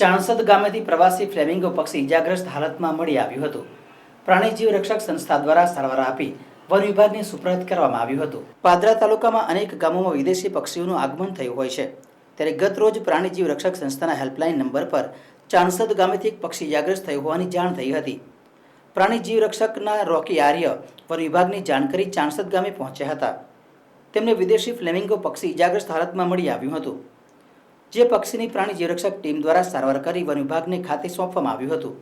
ચાણસદ ગામેથી પ્રવાસી ફ્લેમિંગો પક્ષી ઇજાગ્રસ્ત હાલતમાં મળી આવ્યું હતું. પ્રાણીજીવ રક્ષક સંસ્થા દ્વારા સારવાર આપી વન વિભાગને સુપ્રત કરવામાં આવ્યું હતું. પાદરા તાલુકામાં અનેક ગામોમાં વિદેશી પક્ષીઓનું આગમન થયું હોય છે. ત્યારે ગત રોજ પ્રાણીજીવ રક્ષક સંસ્થાના હેલ્પલાઇન નંબર પર ચાણસદ ગામેથી એક પક્ષી ઇજાગ્રસ્ત થયું હોવાની જાણ થઈ હતી. પ્રાણીજીવ રક્ષકના રોકી આર્ય વન વિભાગની જાણ કરી ચાણસદ ગામે પહોંચ્યા હતા. તેમને વિદેશી ફ્લેમિંગો પક્ષી ઇજાગ્રસ્ત હાલતમાં મળી આવ્યું હતું. જે પક્ષીની પ્રાણી જીવરક્ષક ટીમ દ્વારા સારવાર કરી વન વિભાગને ખાતે સોંપવામાં આવ્યું હતું.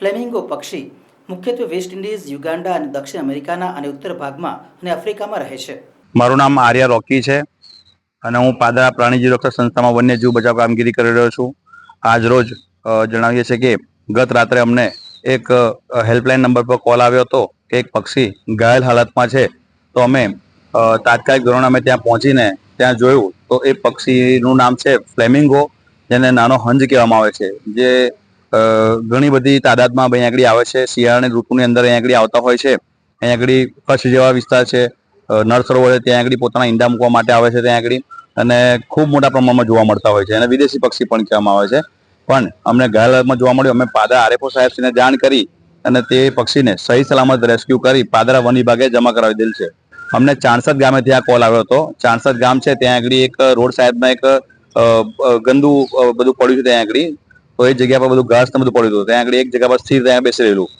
ફ્લેમિંગો પક્ષી મુખ્યત્વે વેસ્ટ ઇન્ડિઝ, યુગાન્ડા અને દક્ષિણ અમેરિકાના અને ઉત્તર ભાગમાં અને આફ્રિકામાં રહે છે. મારું નામ આર્યા રોકી છે અને હું પાદરા પ્રાણી જીવરક્ષક સંસ્થામાં વન્યજીવ બચાવ કામગીરી કરી રહ્યો છું. આજ રોજ જણાવીએ છીએ કે ગત રાત્રે અમને એક હેલ્પલાઇન નંબર પર કોલ આવ્યો હતો કે એક પક્ષી ઘાયલ હાલતમાં છે. તો અમે તાત્કાલિક ધોરણે અમે ત્યાં પહોંચીને ત્યાં જોયું, તો એ પક્ષીનું નામ છે ફ્લેમિંગો, જેને નાનો હંજ કહેવામાં આવે છે, જે ઘણી બધી તાદાદમાં અહીંયા આગળ આવે છે શિયાળાની ઋતુની અંદર અહીંયા આગળ આવતા હોય છે અહીંયા આગળ કચ્છ જેવા વિસ્તાર છે નળ સરોવર ત્યાં આગળ પોતાના ઈંડા મૂકવા માટે આવે છે ત્યાં આગળ, અને ખૂબ મોટા પ્રમાણમાં જોવા મળતા હોય છે, અને વિદેશી પક્ષી પણ કહેવામાં આવે છે, પણ અમને ઘાયલમાં જોવા મળ્યું, અમે પાદરા આરએફઓ સાહેબશ્રીને જાણ કરી, અને તે પક્ષીને સહી સલામત રેસ્ક્યુ કરી, પાદરા વન વિભાગે જમા કરાવી દીધેલ છે. અમને ચાણસદ ગામે ત્યાં કોલ આવ્યો હતો. ચાણસદ ગામ છે, ત્યાં આગળ એક રોડ સાહેબમાં એક ગંદુ બધું પડ્યું છે ત્યાં આગળ. તો એ જગ્યા પર બધું ઘાસ ને બધું પડ્યું હતું. ત્યાં આગળ એક જગ્યા પર સ્થિર ત્યાં બેસી રહેલું.